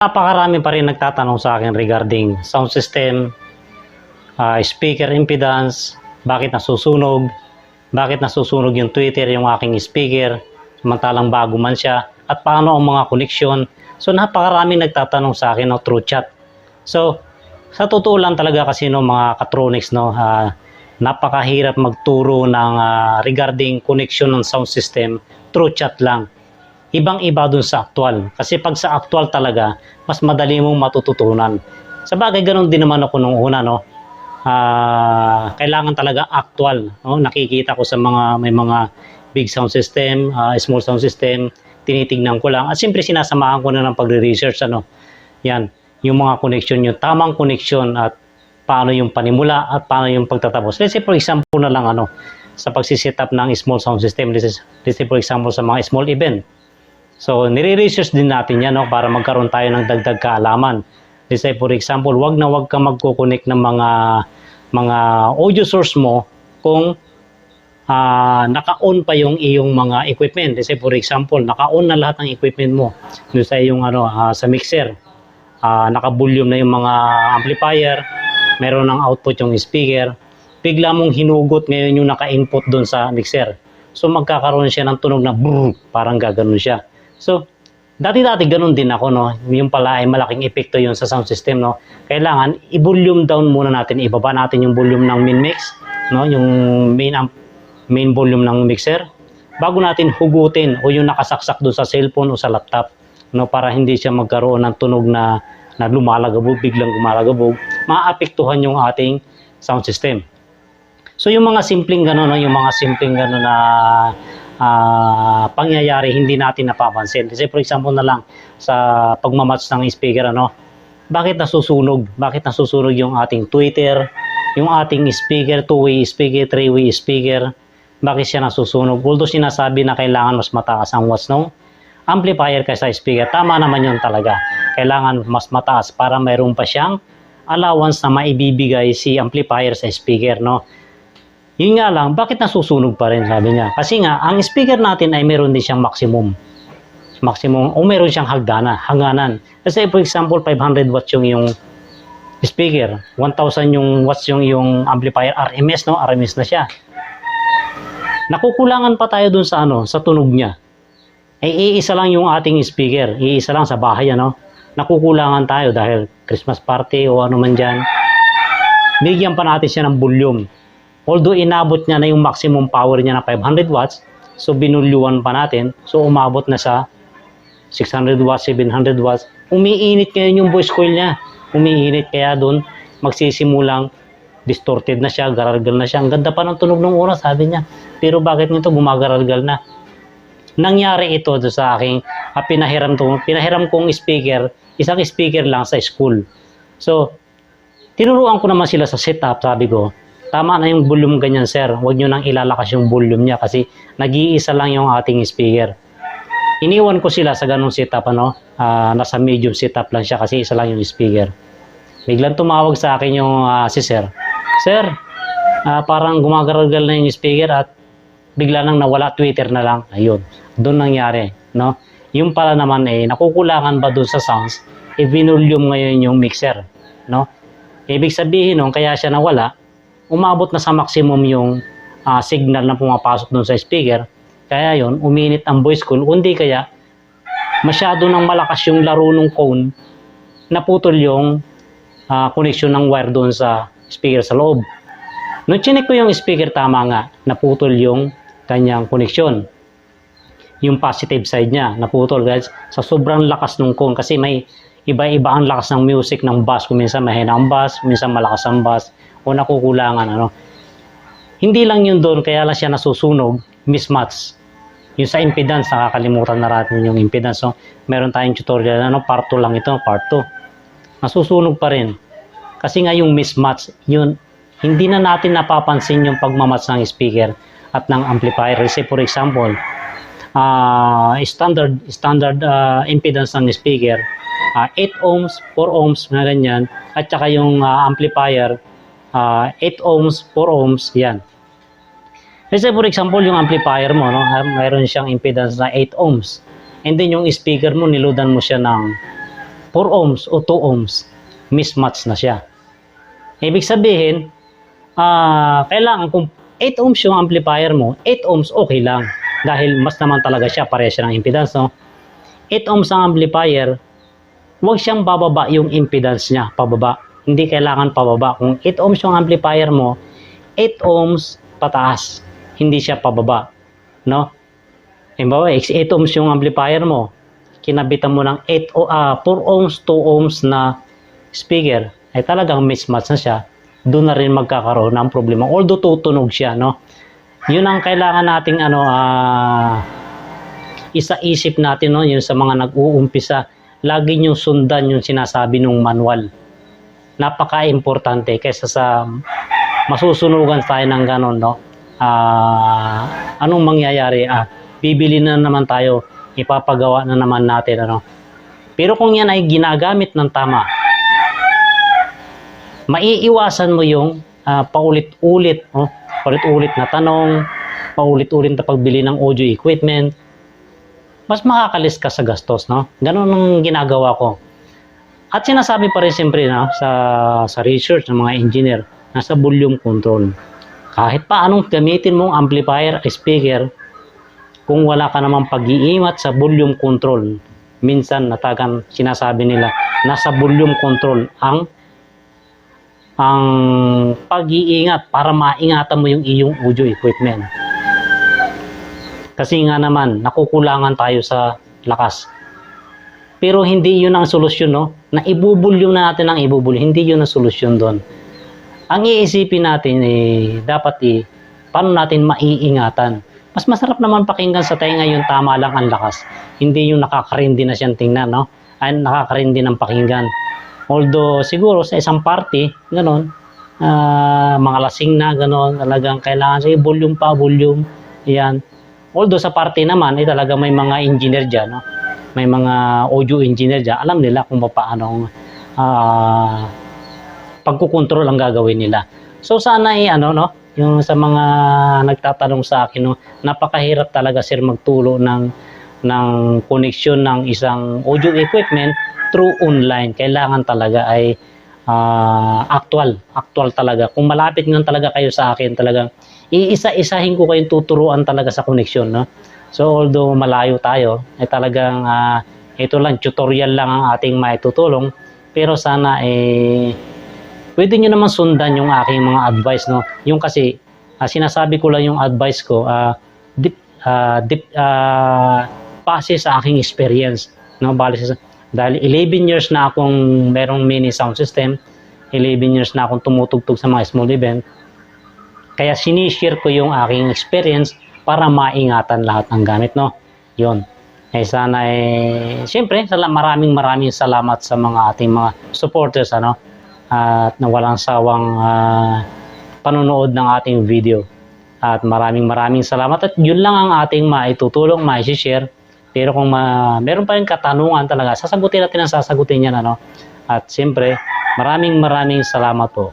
Napakarami pa rin nagtatanong sa akin regarding sound system, ah, speaker impedance, bakit nasusunog, bakit nasusunog yung Twitter, yung aking speaker, samantalang bago man siya, at paano ang mga connection. So napakarami nagtatanong sa akin no, through chat. So sa totoo lang talaga kasi no mga katronics no, ah, napakahirap magturo ng ah, regarding connection ng sound system through chat lang ibang-iba dun sa actual. Kasi pag sa actual talaga, mas madali mong matututunan. Sa bagay, ganun din naman ako nung una, no? Ah, kailangan talaga actual. No? Nakikita ko sa mga, may mga big sound system, ah, small sound system, tinitingnan ko lang. At siyempre, sinasamahan ko na ng pagre-research, ano? Yan, yung mga connection, yung tamang connection at paano yung panimula at paano yung pagtatapos. Let's say, for example na lang, ano, sa pagsiset up ng small sound system, let's say, let's say for example, sa mga small event, So, nire-research din natin yan no, para magkaroon tayo ng dagdag kaalaman. Let's say, for example, wag na wag ka magko-connect ng mga mga audio source mo kung ah, naka-on pa yung iyong mga equipment. Let's say, for example, naka-on na lahat ng equipment mo. Doon sa iyong ano, ah, sa mixer. Ah, naka-volume na yung mga amplifier. Meron ng output yung speaker. Bigla mong hinugot ngayon yung naka-input doon sa mixer. So, magkakaroon siya ng tunog na brrr, parang gaganon siya. So, dati-dati ganun din ako, no? Yung pala ay malaking epekto yun sa sound system, no? Kailangan i-volume down muna natin, ibaba natin yung volume ng min mix, no? Yung main amp, main volume ng mixer bago natin hugutin o yung nakasaksak doon sa cellphone o sa laptop, no? Para hindi siya magkaroon ng tunog na na lumalagabog, biglang gumalagabog, maapektuhan yung ating sound system. So yung mga simpleng gano'n, no? yung mga simpleng gano'n na ah, pangyayari hindi natin napapansin. Kasi for example na lang sa pagmamatch ng speaker ano, bakit nasusunog? Bakit nasusunog yung ating Twitter, yung ating speaker, two-way speaker, three-way speaker? Bakit siya nasusunog? Although sinasabi na kailangan mas mataas ang watts ng amplifier kaysa speaker, tama naman yun talaga. Kailangan mas mataas para mayroon pa siyang allowance na maibibigay si amplifier sa speaker, no? Yun nga lang, bakit nasusunog pa rin, sabi niya. Kasi nga, ang speaker natin ay meron din siyang maximum. Maximum, o meron siyang hagdana, hangganan. Kasi for example, 500 watts yung yung speaker. 1,000 yung watts yung yung amplifier RMS, no? RMS na siya. Nakukulangan pa tayo dun sa ano, sa tunog niya. Ay iisa lang yung ating speaker, iisa lang sa bahay, ano? Nakukulangan tayo dahil Christmas party o ano man dyan. Bigyan pa natin siya ng volume. Although inabot niya na yung maximum power niya na 500 watts, so binulyuan pa natin, so umabot na sa 600 watts, 700 watts. Umiinit ngayon yung voice coil niya. Umiinit kaya doon magsisimulang distorted na siya, garargal na siya. Ang ganda pa ng tunog ng oras, sabi niya. Pero bakit nito gumagarargal na? Nangyari ito sa aking ah, pinahiram, to, pinahiram kong speaker, isang speaker lang sa school. So, tinuruan ko naman sila sa setup, sabi ko, tama na yung volume ganyan sir, huwag nyo nang ilalakas yung volume niya kasi nag-iisa lang yung ating speaker. Iniwan ko sila sa ganong setup, ano, ah, nasa medium setup lang siya kasi isa lang yung speaker. Biglang tumawag sa akin yung ah, si sir. Sir, ah, parang gumagaragal na yung speaker at bigla nang nawala Twitter na lang. Ayun, doon nangyari, no? Yung pala naman eh, nakukulangan ba doon sa sounds, i-volume ngayon yung mixer, no? Ibig sabihin nung kaya siya nawala, umabot na sa maximum yung ah, signal na pumapasok doon sa speaker. Kaya yon uminit ang voice coil. Kundi kaya, masyado nang malakas yung laro ng phone, naputol yung ah, connection ng wire doon sa speaker sa loob. Nung chinek ko yung speaker, tama nga, naputol yung kanyang connection. Yung positive side niya, naputol guys. Sa sobrang lakas ng phone kasi may iba-iba ang lakas ng music ng bass. Kung minsan mahina ang bass, minsan malakas ang bass, o nakukulangan. Ano. Hindi lang yun doon, kaya lang siya nasusunog, mismatch. Yung sa impedance, nakakalimutan na natin yung impedance. So, meron tayong tutorial, ano, part 2 lang ito, part 2. Nasusunog pa rin. Kasi nga yung mismatch, yun, hindi na natin napapansin yung pagmamatch ng speaker at ng amplifier. Say for example, ah standard standard ah, impedance ng speaker, ah, 8 ohms, 4 ohms, na ganyan, at saka yung ah, amplifier, ah, 8 ohms, 4 ohms, yan. Let's say for example, yung amplifier mo, no, mayroon siyang impedance na 8 ohms. And then yung speaker mo, niloadan mo siya ng 4 ohms o 2 ohms, mismatch na siya. Ibig sabihin, ah kailangan kung 8 ohms yung amplifier mo, 8 ohms okay lang. Dahil mas naman talaga siya, pareha siya ng impedance, no? 8 ohms ang amplifier, huwag siyang bababa yung impedance niya, pababa. Hindi kailangan pababa. Kung 8 ohms yung amplifier mo, 8 ohms pataas, hindi siya pababa. No? Halimbawa, 8 ohms yung amplifier mo, kinabitan mo ng 8 o ah, 4 ohms, 2 ohms na speaker, ay talagang mismatch na siya. Doon na rin magkakaroon ng problema. Although tutunog siya, no? Yun ang kailangan nating ano ah isa-isip natin no, yun sa mga nag-uumpisa, lagi niyong sundan yung sinasabi ng manual. Napaka-importante kaysa sa masusunugan tayo ng ganon, no? Ah, anong mangyayari? Ah, bibili na naman tayo, ipapagawa na naman natin, ano? Pero kung yan ay ginagamit ng tama, maiiwasan mo yung ah, paulit-ulit, no? paulit-ulit na tanong, paulit-ulit na pagbili ng audio equipment, mas makakalis ka sa gastos, no? Ganun ang ginagawa ko. At sinasabi pa rin siyempre no, sa, sa research ng mga engineer, nasa volume control. Kahit pa anong gamitin mong amplifier, speaker, kung wala ka namang pag-iingat sa volume control, minsan natagan sinasabi nila, nasa volume control ang ang pag-iingat para maingatan mo yung iyong audio equipment. Kasi nga naman, nakukulangan tayo sa lakas. Pero hindi yun ang solusyon, no? Na ibubulyong na natin ang ibubulyong. Hindi yun ang solusyon doon. Ang iisipin natin, eh, dapat eh, paano natin maiingatan. Mas masarap naman pakinggan sa tayo ngayon, tama lang ang lakas. Hindi yung nakakarindi na siyang tingnan, no? Ay, nakakarindi ng pakinggan. Although, siguro sa isang party, ganon, ah, mga lasing na, ganon, talagang kailangan, sige, volume pa, volume, yan. Although sa party naman, eh, talaga may mga engineer dyan, no? May mga audio engineer dyan, alam nila kung paano ah pagkukontrol ang gagawin nila. So sana eh, ano, no? yung sa mga nagtatanong sa akin, no? napakahirap talaga sir magtulo ng, ng connection ng isang audio equipment through online. Kailangan talaga ay ah, actual, actual talaga. Kung malapit nga talaga kayo sa akin, talagang iisa-isahin ko kayong tuturuan talaga sa connection, no? So although malayo tayo, ay talagang ah, ito lang tutorial lang ang ating maitutulong, pero sana eh pwede nyo naman sundan yung aking mga advice, no? Yung kasi ah, sinasabi ko lang yung advice ko, ah dip, ah, dip, ah, base sa aking experience, no? Sa, dahil 11 years na akong merong mini sound system, 11 years na akong tumutugtog sa mga small event, kaya sinishare ko yung aking experience para maingatan lahat ng gamit, no? Yun. Eh sana eh, siyempre, maraming maraming salamat sa mga ating mga supporters, ano? At na walang sawang ah, panonood ng ating video. At maraming maraming salamat at yun lang ang ating maitutulong, maishishare. Pero kung ma meron pa rin katanungan talaga, sasagutin natin ang sasagutin yan, ano? At siyempre, maraming maraming salamat po.